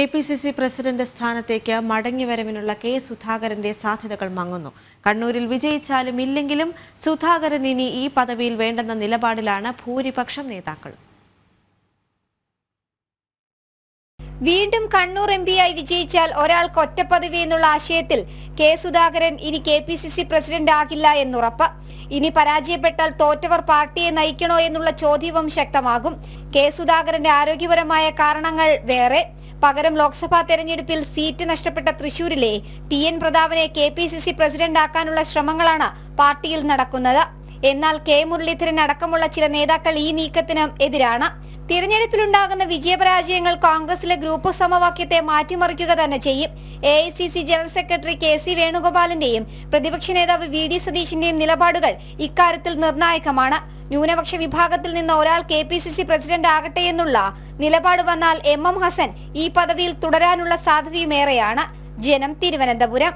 K P C C president സ്ഥാനത്തേക്ക് മടങ്ങിവരവിനുള്ള K സുധാകരന്റെ സാധ്യതകൾ മങ്ങുന്നു. കണ്ണൂരിൽ വിജയിച്ചാലും ഇല്ലെങ്കിലും സുധാകരൻ ഇനി ഈ പദവിയിൽ വേണ്ടെന്ന നിലപാടിലാണ് ഭൂരിപക്ഷം നേതാക്കൾ. വീണ്ടും കണ്ണൂർ എം പിയായി വിജയിച്ചാൽ ഒരാൾക്ക് പദവി എന്നുള്ള ആശയത്തിൽ കെ സുധാകരൻ ഇനി K P C C president ആകില്ല എന്നുറപ്പ്. ഇനി പരാജയപ്പെട്ടാൽ തോറ്റവർ പാർട്ടിയെ നയിക്കണോ എന്നുള്ള ചോദ്യവും ശക്തമാകും. കെ സുധാകരന്റെ ആരോഗ്യപരമായ കാരണങ്ങൾ വേറെ. പകരം ലോക്സഭാ തെരഞ്ഞെടുപ്പിൽ സീറ്റ് നഷ്ടപ്പെട്ട തൃശൂരിലെ T N പ്രതാപനെ K P C C president ആക്കാനുള്ള ശ്രമങ്ങളാണ് പാർട്ടിയിൽ നടക്കുന്നത്. എന്നാൽ കെ മുരളീധരൻ അടക്കമുള്ള ചില നേതാക്കൾ ഈ നീക്കത്തിന് എതിരാണ്. തിരഞ്ഞെടുപ്പിലുണ്ടാകുന്ന വിജയപരാജയങ്ങൾ കോൺഗ്രസിലെ ഗ്രൂപ്പ് സമവാക്യത്തെ മാറ്റിമറിക്കുക തന്നെ ചെയ്യും. A I C C general secretary K C വേണുഗോപാലിന്റെയും പ്രതിപക്ഷ നേതാവ് വി ഡി സതീശിന്റെയും നിലപാടുകൾ ഇക്കാര്യത്തിൽ നിർണായകമാണ്. ന്യൂനപക്ഷ വിഭാഗത്തിൽ നിന്ന് ഒരാൾ K P C C president ആകട്ടെ എന്നുള്ള നിലപാട് വന്നാൽ എം എം ഹസൻ ഈ പദവിയിൽ തുടരാനുള്ള സാധ്യതയുമേറെയാണ്. ജനം തിരുവനന്തപുരം.